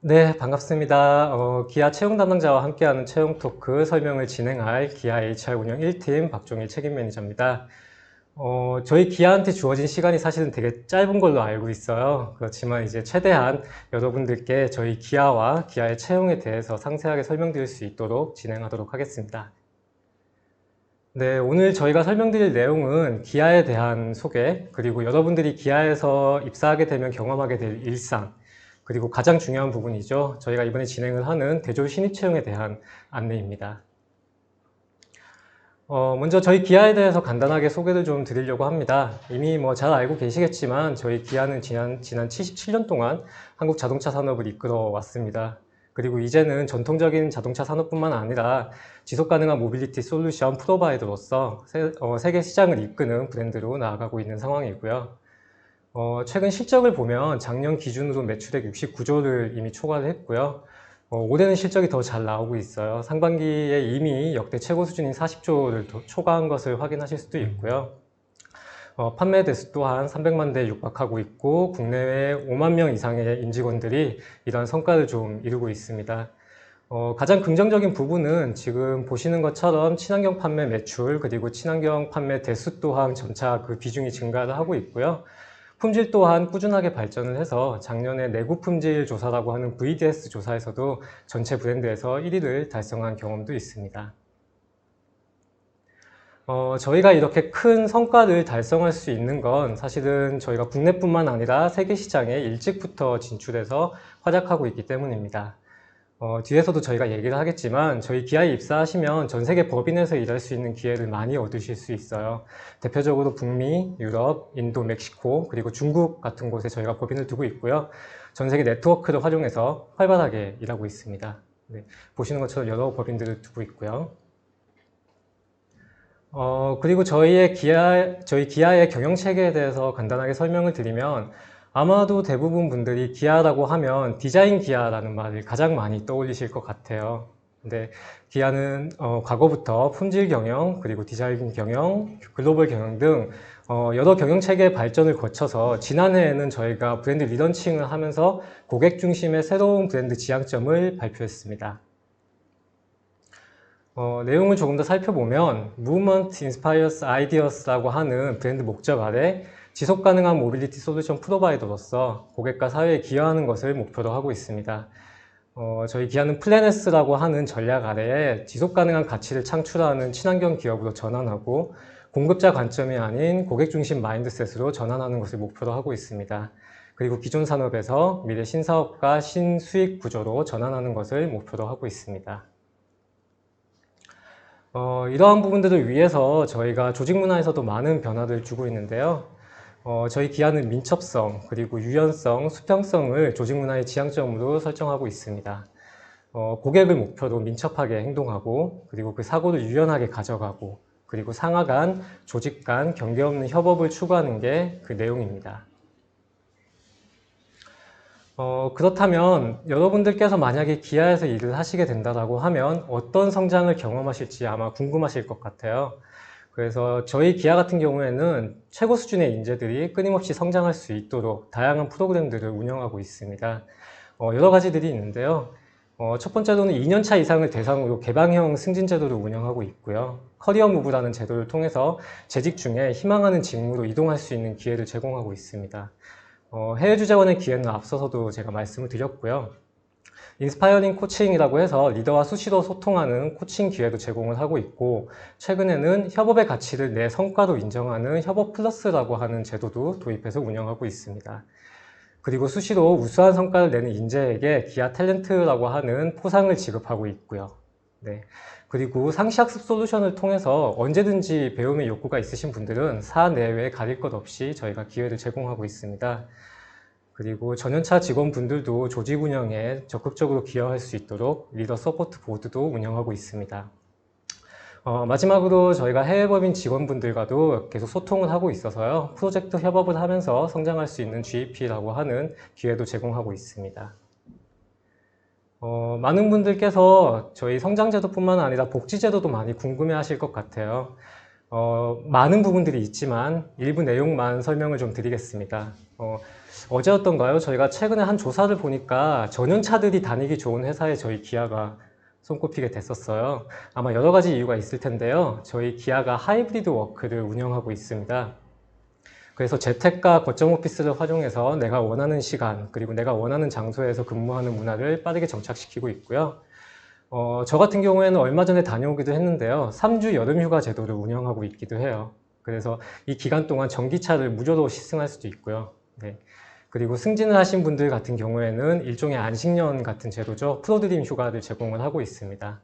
네, 반갑습니다. 어, 기아 채용 담당자와 함께하는 채용 토크 설명을 진행할 기아 HR 운영 1팀 박종일 책임 매니저입니다. 어, 저희 기아한테 주어진 시간이 사실은 되게 짧은 걸로 알고 있어요. 그렇지만 이제 최대한 여러분들께 저희 기아와 기아의 채용에 대해서 상세하게 설명드릴 수 있도록 진행하도록 하겠습니다. 네, 오늘 저희가 설명드릴 내용은 기아에 대한 소개, 그리고 여러분들이 기아에서 입사하게 되면 경험하게 될 일상, 그리고 가장 중요한 부분이죠. 저희가 이번에 진행을 하는 대졸 신입 채용에 대한 안내입니다. 어, 먼저 저희 기아에 대해서 간단하게 소개를 좀 드리려고 합니다. 이미 뭐 잘 알고 계시겠지만 저희 기아는 지난, 지난 77년 동안 한국 자동차 산업을 이끌어 왔습니다. 그리고 이제는 전통적인 자동차 산업뿐만 아니라 지속 가능한 모빌리티 솔루션 프로바이더로서 세, 어, 세계 시장을 이끄는 브랜드로 나아가고 있는 상황이고요. 어, 최근 실적을 보면 작년 기준으로 매출액 69조를 이미 초과를 했고요. 어, 올해는 실적이 더 잘 나오고 있어요. 상반기에 이미 역대 최고 수준인 40조를 초과한 것을 확인하실 수도 있고요. 어, 판매 대수 또한 300만 대 육박하고 있고 국내외 5만 명 이상의 임직원들이 이런 성과를 좀 이루고 있습니다. 어, 가장 긍정적인 부분은 지금 보시는 것처럼 친환경 판매 매출 그리고 친환경 판매 대수 또한 점차 그 비중이 증가를 하고 있고요. 품질 또한 꾸준하게 발전을 해서 작년에 내구 품질 조사라고 하는 VDS 조사에서도 전체 브랜드에서 1위를 달성한 경험도 있습니다. 어, 저희가 이렇게 큰 성과를 달성할 수 있는 건 사실은 저희가 국내뿐만 아니라 세계 시장에 일찍부터 진출해서 활약하고 있기 때문입니다. 어, 뒤에서도 저희가 얘기를 하겠지만 저희 기아에 입사하시면 전 세계 법인에서 일할 수 있는 기회를 많이 얻으실 수 있어요. 대표적으로 북미, 유럽, 인도, 멕시코, 그리고 중국 같은 곳에 저희가 법인을 두고 있고요. 전 세계 네트워크를 활용해서 활발하게 일하고 있습니다. 네, 보시는 것처럼 여러 법인들을 두고 있고요. 어, 그리고 저희의 기아, 저희 기아의 경영 체계에 대해서 간단하게 설명을 드리면 아마도 대부분 분들이 기아라고 하면 디자인 기아라는 말을 가장 많이 떠올리실 것 같아요. 근데 기아는 어, 과거부터 품질 경영, 그리고 디자인 경영, 글로벌 경영 등 어, 여러 경영 체계 발전을 거쳐서 지난해에는 저희가 브랜드 리런칭을 하면서 고객 중심의 새로운 브랜드 지향점을 발표했습니다. 어, 내용을 조금 더 살펴보면 Movement Inspires Ideas라고 하는 브랜드 목적 아래 지속 가능한 모빌리티 솔루션 프로바이더로서 고객과 사회에 기여하는 것을 목표로 하고 있습니다. 어, 저희 기아는 플래너스라고 하는 전략 아래에 지속 가능한 가치를 창출하는 친환경 기업으로 전환하고 공급자 관점이 아닌 고객 중심 마인드셋으로 전환하는 것을 목표로 하고 있습니다. 그리고 기존 산업에서 미래 신사업과 신수익 구조로 전환하는 것을 목표로 하고 있습니다. 어, 이러한 부분들을 위해서 저희가 조직 문화에서도 많은 변화를 주고 있는데요. 어, 저희 기아는 민첩성, 그리고 유연성, 수평성을 조직 문화의 지향점으로 설정하고 있습니다. 어, 고객을 목표로 민첩하게 행동하고, 그리고 그 사고를 유연하게 가져가고, 그리고 상하 간, 조직 간 경계 없는 협업을 추구하는 게 그 내용입니다. 어, 그렇다면 여러분들께서 만약에 기아에서 일을 하시게 된다고 하면 어떤 성장을 경험하실지 아마 궁금하실 것 같아요. 그래서 저희 기아 같은 경우에는 최고 수준의 인재들이 끊임없이 성장할 수 있도록 다양한 프로그램들을 운영하고 있습니다. 어, 여러 가지들이 있는데요. 어, 첫 번째로는 2년차 이상을 대상으로 개방형 승진 제도를 운영하고 있고요. 커리어 무브라는 제도를 통해서 재직 중에 희망하는 직무로 이동할 수 있는 기회를 제공하고 있습니다. 어, 해외 주재원의 기회는 앞서서도 제가 말씀을 드렸고요. 인스파이어링 코칭이라고 해서 리더와 수시로 소통하는 코칭 기회도 제공을 하고 있고 최근에는 협업의 가치를 내 성과로 인정하는 협업 플러스라고 하는 제도도 도입해서 운영하고 있습니다. 그리고 수시로 우수한 성과를 내는 인재에게 기아 탤런트라고 하는 포상을 지급하고 있고요. 네. 그리고 상시학습 솔루션을 통해서 언제든지 배움의 욕구가 있으신 분들은 사내외 가릴 것 없이 저희가 기회를 제공하고 있습니다. 그리고 전연차 직원분들도 조직 운영에 적극적으로 기여할 수 있도록 리더 서포트 보드도 운영하고 있습니다. 어, 마지막으로 저희가 해외법인 직원분들과도 계속 소통을 하고 있어서요. 프로젝트 협업을 하면서 성장할 수 있는 GEP라고 하는 기회도 제공하고 있습니다. 어, 많은 분들께서 저희 성장제도뿐만 아니라 복지제도도 많이 궁금해 하실 것 같아요. 어, 많은 부분들이 있지만 일부 내용만 설명을 좀 드리겠습니다. 어, 어제였던가요? 저희가 최근에 한 조사를 보니까 전연차들이 다니기 좋은 회사에 저희 기아가 손꼽히게 됐었어요. 아마 여러 가지 이유가 있을 텐데요. 저희 기아가 하이브리드 워크를 운영하고 있습니다. 그래서 재택과 거점 오피스를 활용해서 내가 원하는 시간 그리고 내가 원하는 장소에서 근무하는 문화를 빠르게 정착시키고 있고요. 어, 저 같은 경우에는 얼마 전에 다녀오기도 했는데요. 3주 여름휴가 제도를 운영하고 있기도 해요. 그래서 이 기간 동안 전기차를 무료로 시승할 수도 있고요. 네. 그리고 승진을 하신 분들 같은 경우에는 일종의 안식년 같은 제도죠. 프로드림 휴가를 제공을 하고 있습니다.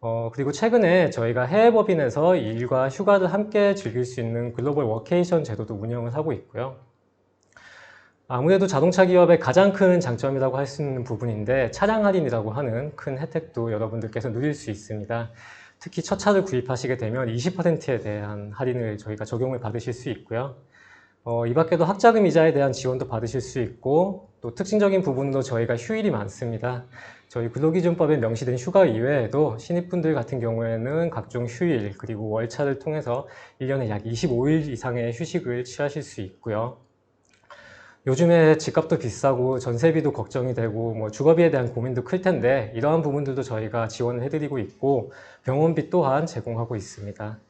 어, 그리고 최근에 저희가 해외 법인에서 일과 휴가를 함께 즐길 수 있는 글로벌 워케이션 제도도 운영을 하고 있고요. 아무래도 자동차 기업의 가장 큰 장점이라고 할 수 있는 부분인데 차량 할인이라고 하는 큰 혜택도 여러분들께서 누릴 수 있습니다. 특히 첫 차를 구입하시게 되면 20%에 대한 할인을 저희가 적용을 받으실 수 있고요. 어, 이 밖에도 학자금 이자에 대한 지원도 받으실 수 있고 또 특징적인 부분으로 저희가 휴일이 많습니다. 저희 근로기준법에 명시된 휴가 이외에도 신입분들 같은 경우에는 각종 휴일 그리고 월차를 통해서 1년에 약 25일 이상의 휴식을 취하실 수 있고요. 요즘에 집값도 비싸고 전세비도 걱정이 되고 뭐 주거비에 대한 고민도 클 텐데 이러한 부분들도 저희가 지원을 해드리고 있고 병원비 또한 제공하고 있습니다.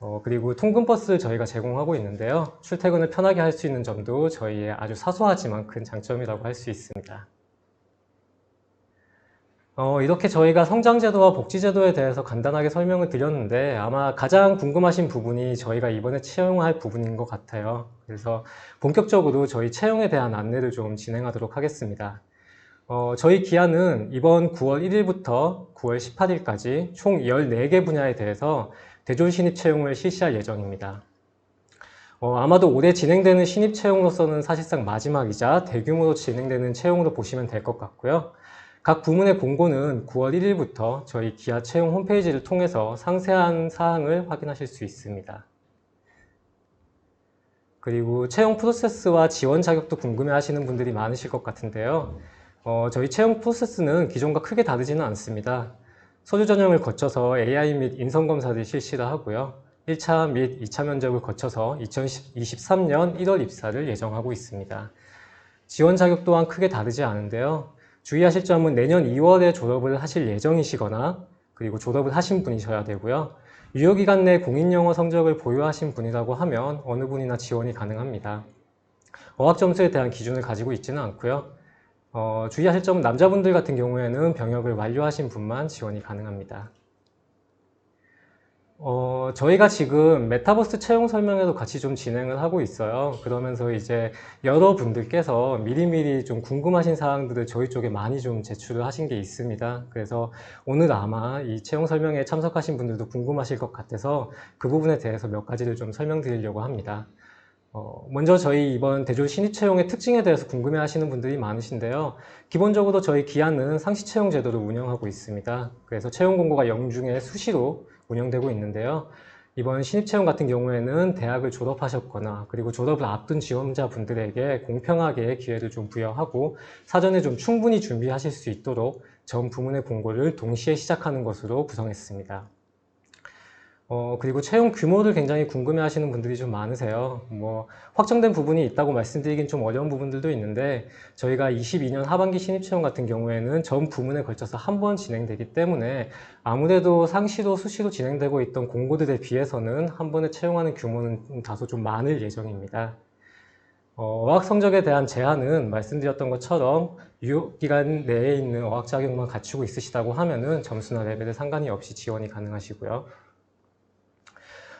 어, 그리고 통근버스를 저희가 제공하고 있는데요. 출퇴근을 편하게 할 수 있는 점도 저희의 아주 사소하지만 큰 장점이라고 할 수 있습니다. 어, 이렇게 저희가 성장제도와 복지제도에 대해서 간단하게 설명을 드렸는데 아마 가장 궁금하신 부분이 저희가 이번에 채용할 부분인 것 같아요. 그래서 본격적으로 저희 채용에 대한 안내를 좀 진행하도록 하겠습니다. 어, 저희 기아는 이번 9월 1일부터 9월 18일까지 총 14개 분야에 대해서 대졸 신입 채용을 실시할 예정입니다. 어, 아마도 올해 진행되는 신입 채용으로서는 사실상 마지막이자 대규모로 진행되는 채용으로 보시면 될 것 같고요. 각 부문의 공고는 9월 1일부터 저희 기아 채용 홈페이지를 통해서 상세한 사항을 확인하실 수 있습니다. 그리고 채용 프로세스와 지원 자격도 궁금해 하시는 분들이 많으실 것 같은데요. 어, 저희 채용 프로세스는 기존과 크게 다르지는 않습니다. 서류 전형을 거쳐서 AI 및 인성검사를 실시를 하고요. 1차 및 2차 면접을 거쳐서 2023년 1월 입사를 예정하고 있습니다. 지원 자격 또한 크게 다르지 않은데요. 주의하실 점은 내년 2월에 졸업을 하실 예정이시거나 그리고 졸업을 하신 분이셔야 되고요. 유효기간 내 공인영어 성적을 보유하신 분이라고 하면 어느 분이나 지원이 가능합니다. 어학 점수에 대한 기준을 가지고 있지는 않고요. 어, 주의하실 점은 남자분들 같은 경우에는 병역을 완료하신 분만 지원이 가능합니다. 어, 저희가 지금 메타버스 채용 설명회도 같이 좀 진행을 하고 있어요. 그러면서 이제 여러분들께서 미리미리 좀 궁금하신 사항들을 저희 쪽에 많이 좀 제출을 하신 게 있습니다. 그래서 오늘 아마 이 채용 설명회에 참석하신 분들도 궁금하실 것 같아서 그 부분에 대해서 몇 가지를 좀 설명드리려고 합니다. 어, 먼저 저희 이번 대졸 신입 채용의 특징에 대해서 궁금해 하시는 분들이 많으신데요. 기본적으로 저희 기아는 상시 채용 제도를 운영하고 있습니다. 그래서 채용 공고가 영중에 수시로 운영되고 있는데요. 이번 신입채용 같은 경우에는 대학을 졸업하셨거나 그리고 졸업을 앞둔 지원자분들에게 공평하게 기회를 좀 부여하고 사전에 좀 충분히 준비하실 수 있도록 전 부문의 공고를 동시에 시작하는 것으로 구성했습니다. 어, 그리고 채용 규모를 굉장히 궁금해 하시는 분들이 좀 많으세요. 뭐, 확정된 부분이 있다고 말씀드리긴 좀 어려운 부분들도 있는데, 저희가 22년 하반기 신입 채용 같은 경우에는 전 부문에 걸쳐서 한 번 진행되기 때문에, 아무래도 상시로 수시로 진행되고 있던 공고들에 비해서는 한 번에 채용하는 규모는 다소 좀 많을 예정입니다. 어, 어학 성적에 대한 제한은 말씀드렸던 것처럼 유효기간 내에 있는 어학 자격만 갖추고 있으시다고 하면은 점수나 레벨에 상관이 없이 지원이 가능하시고요.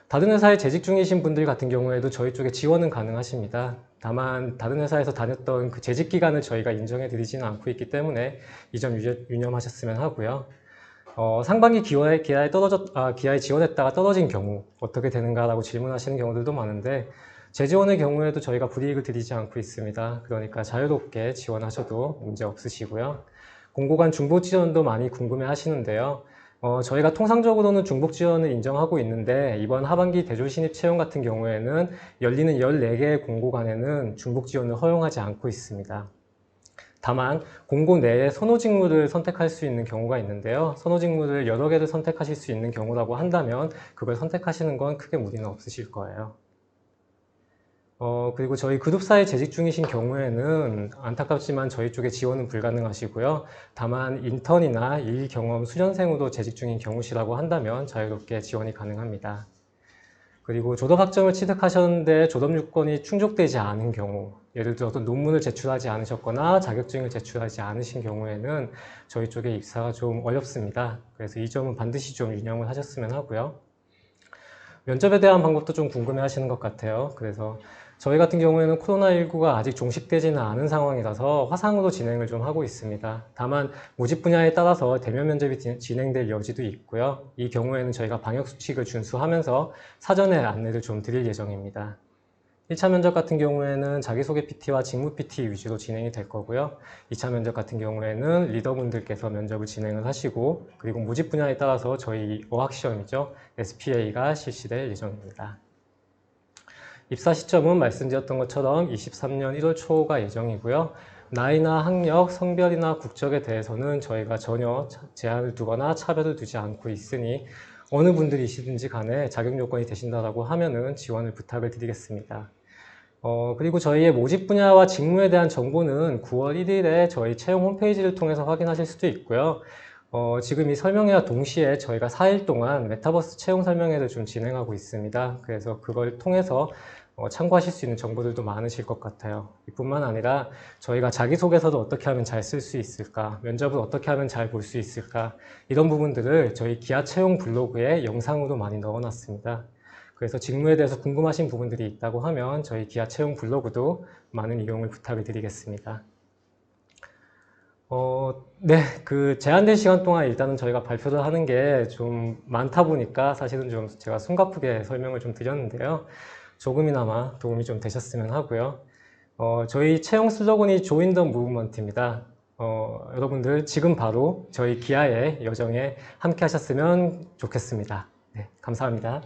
다른 회사에 재직 중이신 분들 같은 경우에도 저희 쪽에 지원은 가능하십니다. 다만 다른 회사에서 다녔던 그 재직 기간을 저희가 인정해 드리지는 않고 있기 때문에 이 점 유념하셨으면 하고요. 어, 상반기 기아에, 기아에 떨어졌, 아, 기아에 지원했다가 떨어진 경우 어떻게 되는가라고 질문하시는 경우들도 많은데 재지원의 경우에도 저희가 불이익을 드리지 않고 있습니다. 그러니까 자유롭게 지원하셔도 문제 없으시고요. 공고간 중복 지원도 많이 궁금해 하시는데요. 어, 저희가 통상적으로는 중복 지원을 인정하고 있는데 이번 하반기 대졸 신입 채용 같은 경우에는 열리는 14개의 공고간에는 중복 지원을 허용하지 않고 있습니다. 다만 공고 내에 선호 직무를 선택할 수 있는 경우가 있는데요. 선호 직무를 여러 개를 선택하실 수 있는 경우라고 한다면 그걸 선택하시는 건 크게 무리는 없으실 거예요. 어, 그리고 저희 그룹사에 재직 중이신 경우에는 안타깝지만 저희 쪽에 지원은 불가능하시고요. 다만 인턴이나 일 경험 수련생으로 재직 중인 경우시라고 한다면 자유롭게 지원이 가능합니다. 그리고 졸업 학점을 취득하셨는데 졸업 요건이 충족되지 않은 경우, 예를 들어서 논문을 제출하지 않으셨거나 자격증을 제출하지 않으신 경우에는 저희 쪽에 입사가 좀 어렵습니다. 그래서 이 점은 반드시 좀 유념을 하셨으면 하고요. 면접에 대한 방법도 좀 궁금해 하시는 것 같아요. 그래서 저희 같은 경우에는 코로나19가 아직 종식되지는 않은 상황이라서 화상으로 진행을 좀 하고 있습니다. 다만 모집 분야에 따라서 대면 면접이 진- 진행될 여지도 있고요. 이 경우에는 저희가 방역 수칙을 준수하면서 사전에 안내를 좀 드릴 예정입니다. 1차 면접 같은 경우에는 자기소개 PT와 직무 PT 위주로 진행이 될 거고요. 2차 면접 같은 경우에는 리더분들께서 면접을 진행을 하시고 그리고 모집 분야에 따라서 저희 어학시험이죠. SPA가 실시될 예정입니다. 입사 시점은 말씀드렸던 것처럼 23년 1월 초가 예정이고요. 나이나 학력, 성별이나 국적에 대해서는 저희가 전혀 차- 제한을 두거나 차별을 두지 않고 있으니 어느 분들이시든지 간에 자격 요건이 되신다라고 하면은 지원을 부탁을 드리겠습니다. 어, 그리고 저희의 모집 분야와 직무에 대한 정보는 9월 1일에 저희 채용 홈페이지를 통해서 확인하실 수도 있고요. 어, 지금 이 설명회와 동시에 저희가 4일 동안 메타버스 채용 설명회를 좀 진행하고 있습니다. 그래서 그걸 통해서 어, 참고하실 수 있는 정보들도 많으실 것 같아요. 이뿐만 아니라 저희가 자기소개서를 어떻게 하면 잘 쓸 수 있을까, 면접을 어떻게 하면 잘 볼 수 있을까, 이런 부분들을 저희 기아 채용 블로그에 영상으로 많이 넣어놨습니다. 그래서 직무에 대해서 궁금하신 부분들이 있다고 하면 저희 기아 채용 블로그도 많은 이용을 부탁을 드리겠습니다. 어, 네, 그 제한된 시간 동안 일단은 저희가 발표를 하는 게 좀 많다 보니까 사실은 좀 제가 숨가쁘게 설명을 좀 드렸는데요. 조금이나마 도움이 좀 되셨으면 하고요. 어, 저희 채용 슬로건이 Join the Movement입니다. 어, 여러분들 지금 바로 저희 기아의 여정에 함께 하셨으면 좋겠습니다. 네, 감사합니다.